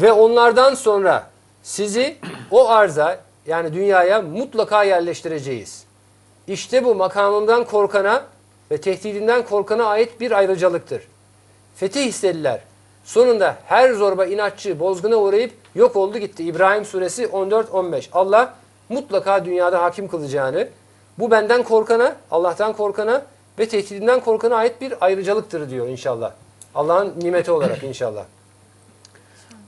Ve onlardan sonra sizi o arza yani dünyaya mutlaka yerleştireceğiz. İşte bu makamımdan korkana ve tehdidinden korkana ait bir ayrıcalıktır. Fetih istediler. Sonunda her zorba inatçı bozguna uğrayıp yok oldu gitti. İbrahim suresi 14-15. Allah mutlaka dünyada hakim kılacağını, bu benden korkana, Allah'tan korkana ve tehdidinden korkana ait bir ayrıcalıktır diyor inşallah. Allah'ın nimeti olarak inşallah.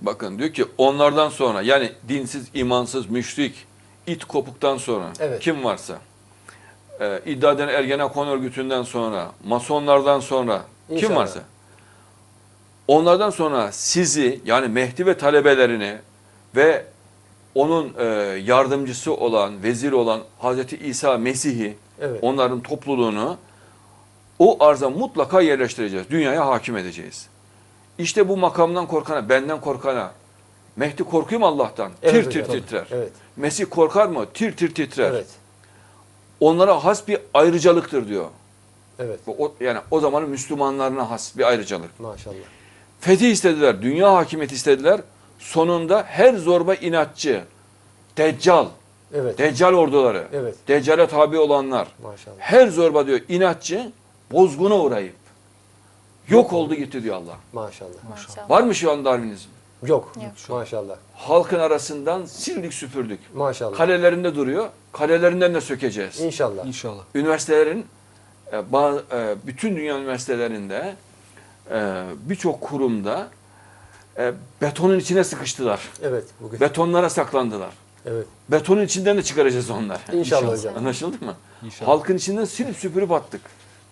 Bakın diyor ki onlardan sonra yani dinsiz, imansız, müşrik, it kopuktan sonra Evet. kim varsa e, iddia eden Ergenekon örgütünden sonra, masonlardan sonra kim İnşallah. varsa onlardan sonra sizi yani Mehdi ve talebelerini ve onun e, yardımcısı olan, vezir olan Hazreti İsa Mesih'i Evet. onların topluluğunu o arza mutlaka yerleştireceğiz. Dünyaya hakim edeceğiz. İşte bu makamdan korkana, benden korkana. Mehdi korkuyor mu Allah'tan? Evet tir tir hocam. titrer. Evet. Mesih korkar mı? Tir tir titrer. Evet. Onlara has bir ayrıcalıktır diyor. Evet. O, yani o zamanın Müslümanlarına has bir ayrıcalık. Maşallah. Fetih istediler, dünya hakimiyeti istediler. Sonunda her zorba inatçı, deccal, Evet. deccal orduları, Evet. deccale tabi olanlar, Maşallah. her zorba diyor inatçı, bozguna uğrayıp yok oldu gitti diyor Allah. Maşallah. Maşallah. Var mı şu an Darwinizm? Yok. Yok. Maşallah. Halkın arasından sildik süpürdük. Maşallah. Kalelerinde duruyor. Kalelerinden de sökeceğiz. İnşallah. İnşallah. Üniversitelerin e, ba- e, bütün dünya üniversitelerinde e, birçok kurumda e, betonun içine sıkıştılar. Evet. Bugün. Betonlara saklandılar. Evet. Betonun içinden de çıkaracağız onları. İnşallah hocam. Anlaşıldı mı? İnşallah. Halkın içinden silip süpürüp attık.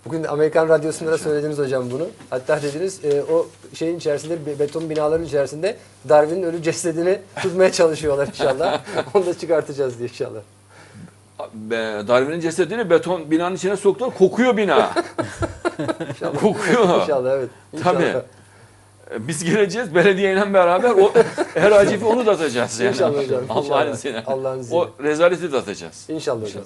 Bugün Amerikan radyosunda da söylediniz hocam bunu. Hatta dediniz e, o şeyin içerisinde be- beton binaların içerisinde Darwin'in ölü cesedini tutmaya çalışıyorlar inşallah. Onu da çıkartacağız diye inşallah. Darwin'in cesedini beton binanın içine soktular. Kokuyor bina. Kokuyor. İnşallah evet. İnşallah. Tabii. E, Biz geleceğiz belediyeyle beraber o heracifi onu da atacağız yani. İnşallah hocam, Allah'ın inşallah. izniyle. Allah'ın izniyle. O rezaleti de atacağız. İnşallah hocam.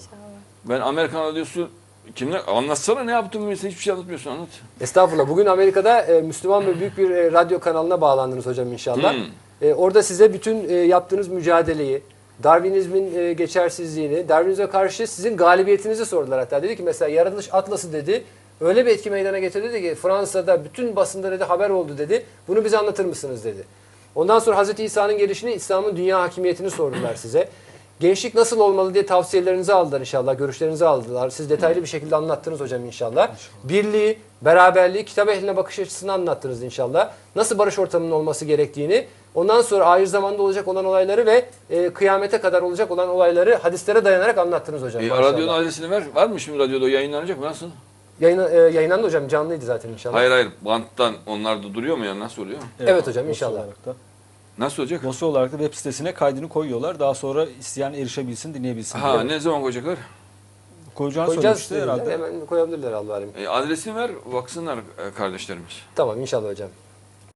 Ben Amerikan radyosu kimle anlatsana ne yaptın mesela hiçbir şey anlatmıyorsun anlat. Estağfurullah. Bugün Amerika'da e, Müslüman ve büyük bir e, radyo kanalına bağlandınız hocam inşallah. Hmm. E, orada size bütün e, yaptığınız mücadeleyi, Darwinizmin e, geçersizliğini, Darwinizme karşı sizin galibiyetinizi sordular hatta. Dedi ki mesela yaratılış atlası dedi. Öyle bir etki meydana getirdi dedi ki Fransa'da bütün basında dedi haber oldu dedi. Bunu bize anlatır mısınız dedi. Ondan sonra Hazreti İsa'nın gelişini, İslam'ın dünya hakimiyetini sordular size. Gençlik nasıl olmalı diye tavsiyelerinizi aldılar inşallah, görüşlerinizi aldılar. Siz detaylı bir şekilde anlattınız hocam inşallah. Birliği, beraberliği, kitap ehline bakış açısını anlattınız inşallah. Nasıl barış ortamının olması gerektiğini, ondan sonra ahir zamanda olacak olan olayları ve e, kıyamete kadar olacak olan olayları hadislere dayanarak anlattınız hocam. E, radyonun adresini ver. Var mı şimdi radyoda yayınlanacak mı? Nasıl? Yayına, e, yayınlandı hocam, canlıydı zaten inşallah. Hayır hayır banttan onlar da duruyor mu ya nasıl oluyor? Evet hocam, dosya inşallah. Nasıl olacak? dosya olarak da web sitesine kaydını koyuyorlar. Daha sonra isteyen erişebilsin, dinleyebilsin. Ha diye. ne zaman koyacaklar? Koyacağını Koyacağız söylemişti dediler, herhalde. hemen koyabilirler Allah alem. E, adresini ver baksınlar e, kardeşlerimiz. Tamam inşallah hocam.